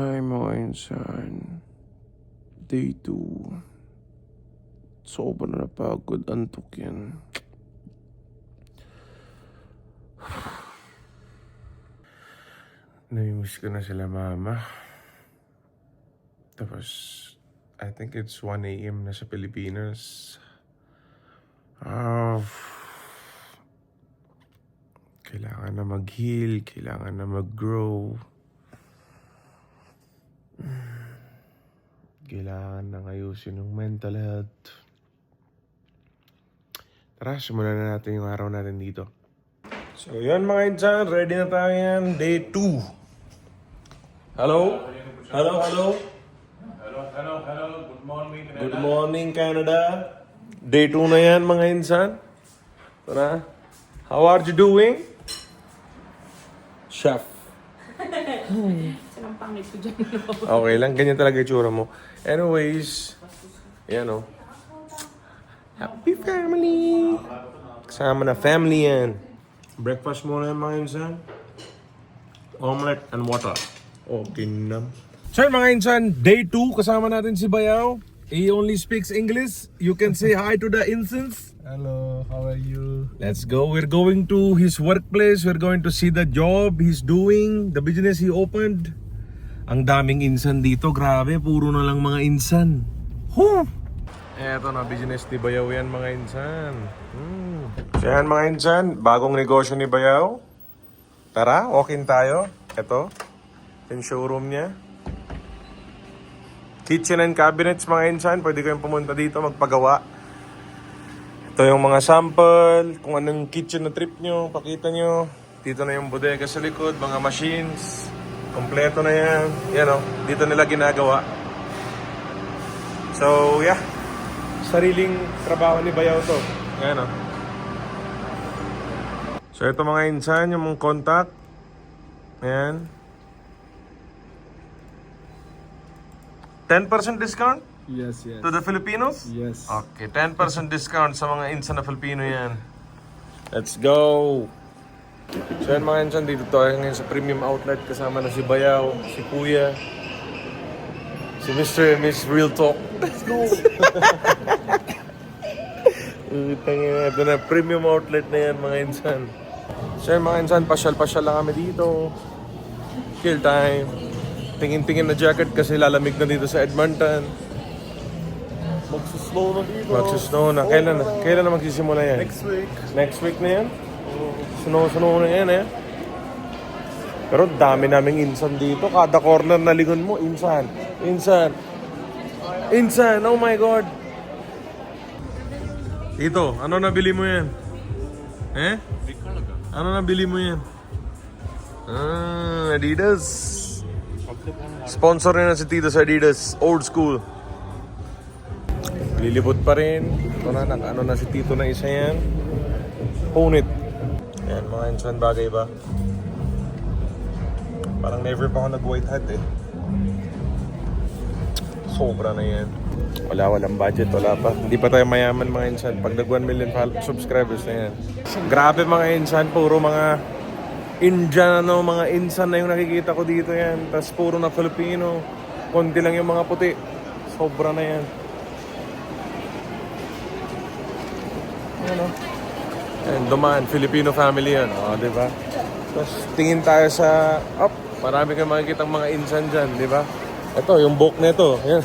Ay mga insan. Day 2. Sobrang napagod. Antok yan. Namimiss ko na sila mama. Tapos, I think it's 1 a.m. na sa Pilipinas. Ah, kailangan na mag-heal, kailangan na mag-grow. Kailangan na ayusin yung mental health. Tara, simulan na natin yung araw natin dito. So, yan mga insan. Ready na tayo yan. Day 2. Hello? Hello, hello? Hello, hello, hello. Good morning. Good morning, Canada. Day 2 na yan, mga insan. Tara. How are you doing? Chef. Silang pangit ko dyan. Okay lang, ganyan talaga itsura mo. Anyways, yan o. Happy family! Kasama na family yan. Breakfast muna yan mga insan. Omelette and water. Okay na. Sir, mga insan, day 2, kasama natin si Bayaw. He only speaks English. You can say hi to the incense. Hello, how are you? Let's go. We're going to his workplace. We're going to see the job he's doing, the business he opened. Ang daming insan dito, grabe. Puro na lang mga insan. Huh! Eto na, business ni Bayaw yan mga insan. Hmm. So yan mga insan, bagong negosyo ni Bayaw. Tara, walk-in tayo. Eto, yung showroom niya. Kitchen and cabinets mga insan, pwede kayong pumunta dito magpagawa. Ito yung mga sample, kung anong kitchen na trip nyo, pakita nyo. Dito na yung bodega sa likod, mga machines. Kompleto na yan. Yan o, dito nila ginagawa. So, yeah. Sariling trabaho ni Bayaw to. Yan o. So, ito mga insan, yung mga contact. Ayan. 10% discount Yes, yes. to the Filipinos? Yes. Okay, 10% discount sa mga insan na Filipino yan. Let's go! So yan mga insan, dito tayo ngayon sa premium outlet kasama na si Bayaw, si Kuya, si Mr. and Miss Real Talk. Let's go! Utang yan, ito na, premium outlet na yan mga insan. So yan mga insan, pasyal-pasyal lang kami dito. Kill time. Tingin-tingin na jacket kasi lalamig na dito sa Edmonton. Magsuslow na dito. Magsusnow na. Kailan na? Kailan na magsisimula yan? Next week. Next week na yan? Snow-snow na yan eh. Pero dami naming insan dito. Kada corner na lingon mo, insan. Insan. Insan, oh my God. Ito, ano nabili mo yan? Eh? Ano nabili mo yan? Ah, Adidas. Sponsor na si Tito sa Adidas. Old school. Lilibot pa rin. Ito na, ano na si Tito na isa yan. Punit. Yan, mga insan bagay ba? Parang never pa ako nag-white hat eh. Sobra na yan. Wala, walang budget, wala pa. Hindi pa tayo mayaman mga insan. Pag nag 1 million subscribers na yan. Grabe mga insan, puro mga Indian, ano, mga insan na yung nakikita ko dito yan. Tapos puro na Filipino. Konti lang yung mga puti. Sobra na yan. Ano? And dumaan, Filipino family yan. O, di ba? Tapos tingin tayo sa, up, marami kang makikita mga insan dyan, di ba? Ito, yung book nito. Yan.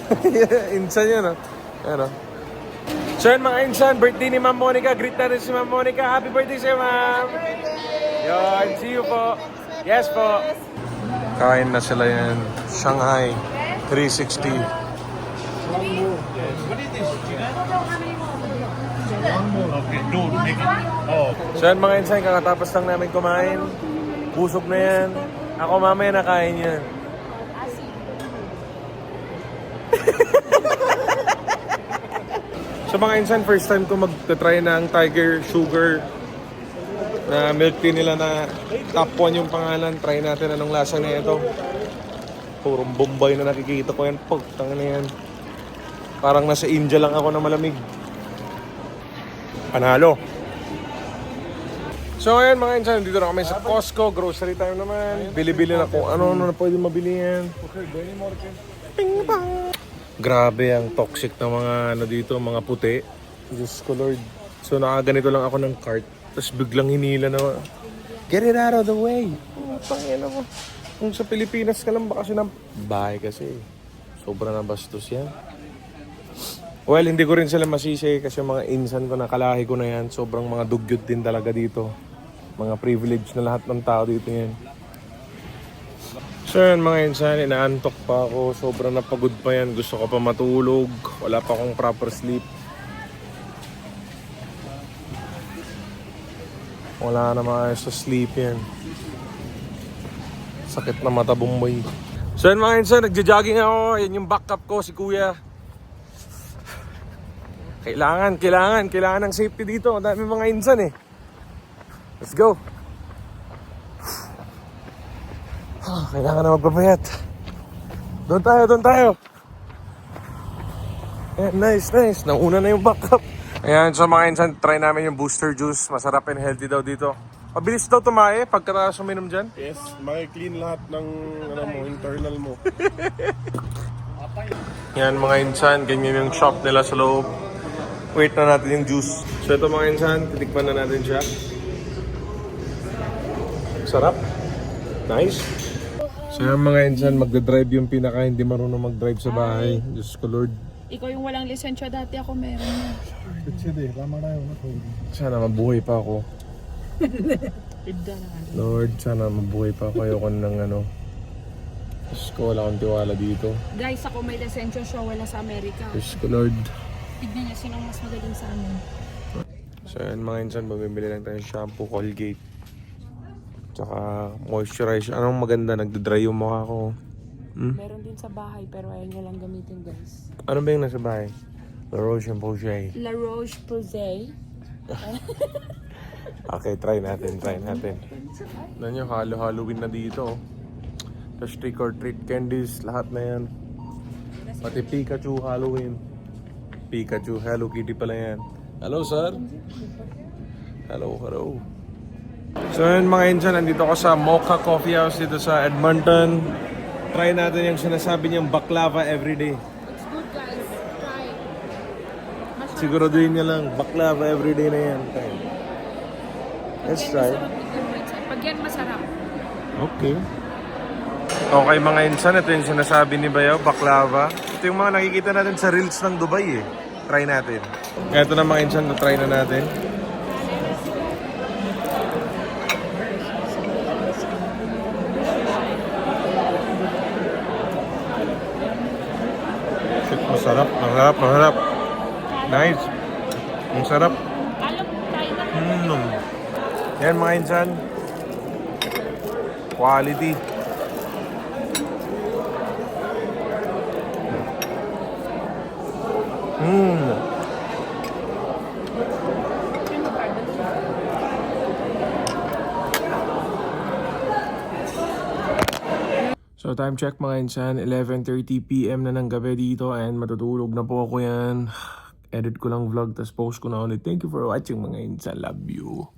insan yan, oh. Yan, oh. So yan mga insan, birthday ni Ma'am Monica. Greet natin si Ma'am Monica. Happy birthday sa'yo, Ma'am! Yon, see you po. Yes po. Kain na sila yan. Shanghai 360. Okay, dude, make it. Oh, So yan mga insan, kakatapos lang namin kumain. Busog na yan. Ako mamaya nakain yan. so mga insan, first time ko mag-try ng Tiger Sugar na milk tea nila na top 1 yung pangalan. Try natin anong lasa na ito. Purong Bombay na nakikita ko yan. Pagtang na yan. Parang nasa India lang ako na malamig. Panalo. So ayan mga insan, dito na kami sa Costco, grocery time naman. Bili-bili na kung ano-ano na pwede mabili yan. Ping pong. Grabe ang toxic ng mga ano dito, mga puti. Diyos ko Lord. So nakaganito lang ako ng cart. Tapos biglang hinila na, get it out of the way. Oh, tangina mo. Kung sa Pilipinas ka lang ba kasi ng bahay kasi. Sobra na bastos yan. Well, hindi ko rin sila masisi kasi yung mga insan ko na kalahi ko na yan. Sobrang mga dugyot din talaga dito. Mga privilege na lahat ng tao dito yan. So yan mga insan, inaantok pa ako. Sobrang napagod pa yan. Gusto ko pa matulog. Wala pa akong proper sleep. Wala na maayos sa sleep yan. Sakit na mata Bombay. So yan mga insan, nagja-jogging ako. Yan yung backup ko, si kuya. Kailangan, kailangan, kailangan ng safety dito. Ang dami mga insan eh. Let's go. Ah, kailangan na magpapayat. Doon tayo, doon tayo. Eh, nice, nice. Nauna na yung backup. Ayan, so mga insan, try namin yung booster juice. Masarap and healthy daw dito. Mabilis daw tumae pagkatapos uminom dyan. Yes, clean lahat ng ano mo, internal mo. Yan mga insan, ganyan yung shop nila sa loob. Wait na natin yung juice. So ito mga insan, titikman na natin siya. Sarap. Nice. So yan mga insan, magdadrive yung pinaka hindi marunong mag-drive sa bahay. Diyos ko Lord. Ikaw yung walang lisensya dati ako meron na. Sana mabuhay pa ako. Lord, sana mabuhay pa ako. Ayoko ng ano. Diyos ko, wala akong tiwala dito. Guys, ako may lisensya siya, wala sa Amerika. Diyos ko Lord. Tignan niya sinong mas magaling sa amin. So yan mga insan, bumibili lang tayo ng shampoo, Colgate. Tsaka moisturizer. Anong maganda? Nagdadry yung mukha ko. Hmm? Meron din sa bahay pero ayaw niya lang gamitin guys. Ano ba yung nasa bahay? La Roche and Posay. La Roche-Posay. Okay, try natin, try natin. Ano nyo, halo Halloween na dito. Tapos trick or treat candies, lahat na yan. Pati Pikachu Halloween. Pikachu, Hello Kitty pala yan. Hello, sir. Hello, hello. So yun mga insan, nandito ako sa Mocha Coffee House dito sa Edmonton. Try natin yung sinasabi niyang baklava everyday. It's good guys. Try. Masarap Siguraduhin niya lang, baklava everyday na yan. Try. Let's try. Yan masarap. Okay. Okay mga insan, ito yung sinasabi ni Bayaw, baklava. Ito yung mga nakikita natin sa reels ng Dubai eh. Try natin. Ito na mga insan, try na natin. Shit, masarap, masarap, masarap. Nice. Ang sarap. Na. Mm. Yan mga insan. Quality. Mm. So time check mga insan, 11.30pm na ng gabi dito and matutulog na po ako yan. Edit ko lang vlog, tas post ko na ulit. Thank you for watching mga insan. Love you.